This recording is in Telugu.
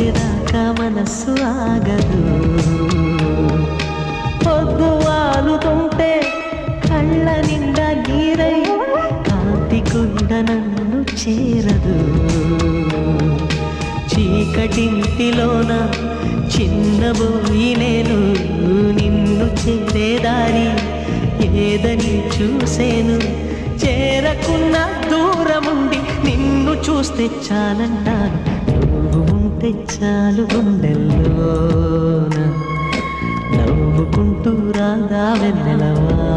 మనస్సు ఆగదు. పొద్దు వాలుతుంటే కళ్ళ నిండా నీరై కాంతి కుండ నన్ను చేరదు. చీకటింటిలోన చిన్నబోయి నేను నిన్ను చేరేదారి ఏదని చూసేను. చేరకున్న దూరముండి నిన్ను చూస్తే చాలంటాను నువ్వు ఉంటే చాలు గుండెల్లోన నవ్వుకుంటూ రాదా వెన్నెలవాన